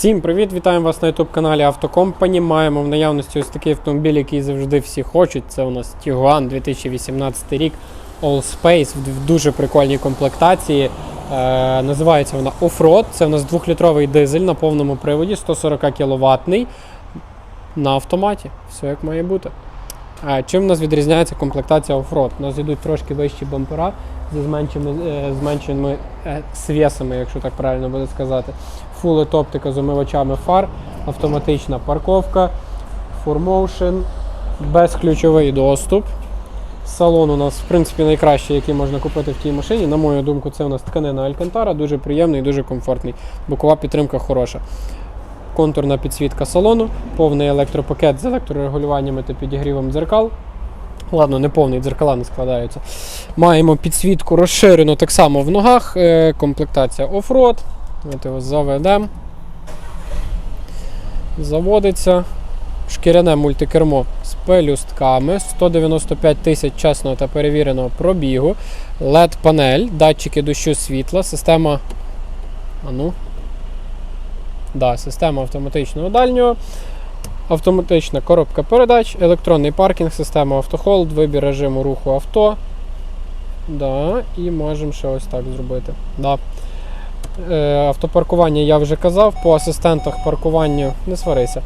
Всім привіт! Вітаємо вас на youtube каналі Автокомпані. Маємо в наявності ось такий автомобіль, який завжди всі хочуть. Це у нас Tiguan 2018 рік All Space в дуже прикольній комплектації. Е, називається вона Offroad. Це у нас 2-літровий дизель на повному приводі, 140 кВт на автоматі. Все як має бути. Чим у нас відрізняється комплектація Offroad? У нас йдуть трошки вищі бампера зі зменшеними, е, зменшеними е, свісами, якщо так правильно буде сказати. LED оптика з омивачами фар, автоматична парковка, 4Motion, безключовий доступ. Салон у нас, в принципі, найкращий, який можна купити в тій машині. На мою думку, це у нас тканина Алькантара, дуже приємний, і дуже комфортний. Бокова підтримка хороша. Контурна підсвітка салону, повний електропакет з електрорегулюваннями та підігрівом дзеркал. Ладно, не повний, дзеркала не складаються. Маємо підсвітку розширену так само в ногах. е, Комплектація оффроад. От його заведемо. Заводиться. Шкіряне мультикермо з пелюстками, 195 тисяч чесного та перевіреного пробігу, LED-панель, датчики дощу світла, система. А ну. Да, система автоматичного дальнього, автоматична коробка передач, електронний паркінг, система автохолд, вибір режиму руху авто. Да, і можемо ще ось так зробити. Да. Е, автопаркування я вже казав, по асистентах паркування не сварися.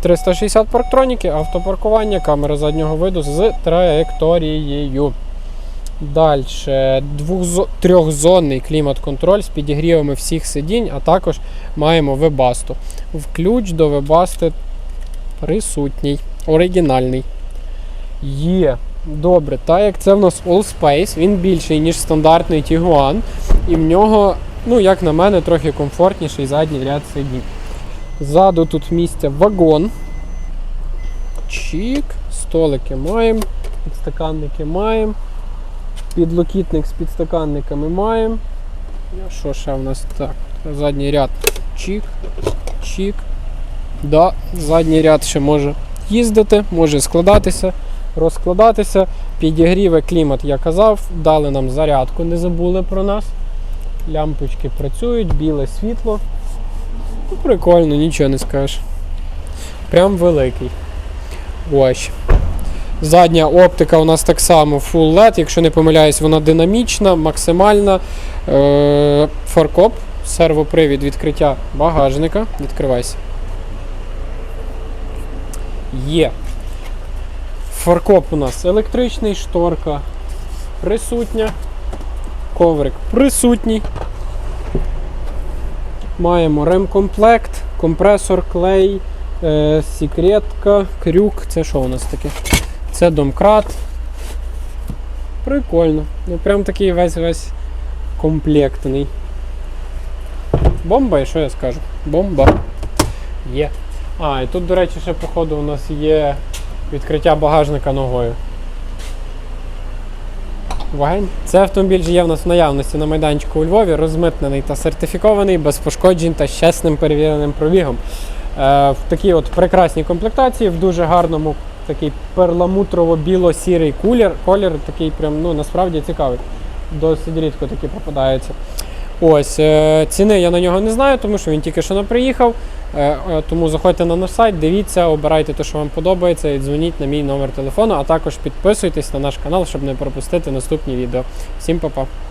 360 парктроніки, автопаркування, камера заднього виду з траєкторією. Далі трьохзонний клімат-контроль з підігрівами всіх сидінь, а також маємо вебасту. Включ до вебасти присутній, оригінальний. Є. Добре, так як це в нас All Space, він більший, ніж стандартний Tiguan, і в нього, ну, як на мене, трохи комфортніший задній ряд сидінь. Ззаду тут місця вагон. Чік, столики маємо, підстаканники маємо. Підлокітник з підстаканниками маємо. Що ще в нас так? Задній ряд. Чік, чік. Да, задній ряд ще може їздити, може складатися, розкладатися. Підігріве клімат, я казав, дали нам зарядку, не забули про нас. Лямпочки працюють, біле світло. Ну, прикольно, нічого не скажеш. Прям великий. Ось. Задня оптика у нас так само Full LED, якщо не помиляюсь, вона динамічна, максимальна. Е- фаркоп, сервопривід відкриття багажника. Відкривайся. Є. Фаркоп у нас електричний, шторка присутня. Коврик присутній. Маємо ремкомплект, компресор, клей, е, секретка, крюк. Це що у нас таке? Це домкрат. Прикольно. Ну прям такий весь весь комплектний. Бомба, і що я скажу? Бомба. Є. А, і тут, до речі, ще, походу, у нас є відкриття багажника ногою. Вагень. Це автомобіль є в нас в наявності на майданчику у Львові, розмитнений та сертифікований, без пошкоджень та з чесним перевіреним пробігом. Е, в такій от прекрасній комплектації, в дуже гарному такий перламутрово-біло-сірий кулір. Колір такий прям, ну, насправді цікавий. Досить рідко такі попадаються. Ось, е, ціни я на нього не знаю, тому що він тільки що не приїхав. Е, е, тому заходьте на наш сайт, дивіться, обирайте те, що вам подобається, і дзвоніть на мій номер телефону, а також підписуйтесь на наш канал, щоб не пропустити наступні відео. Всім па-па!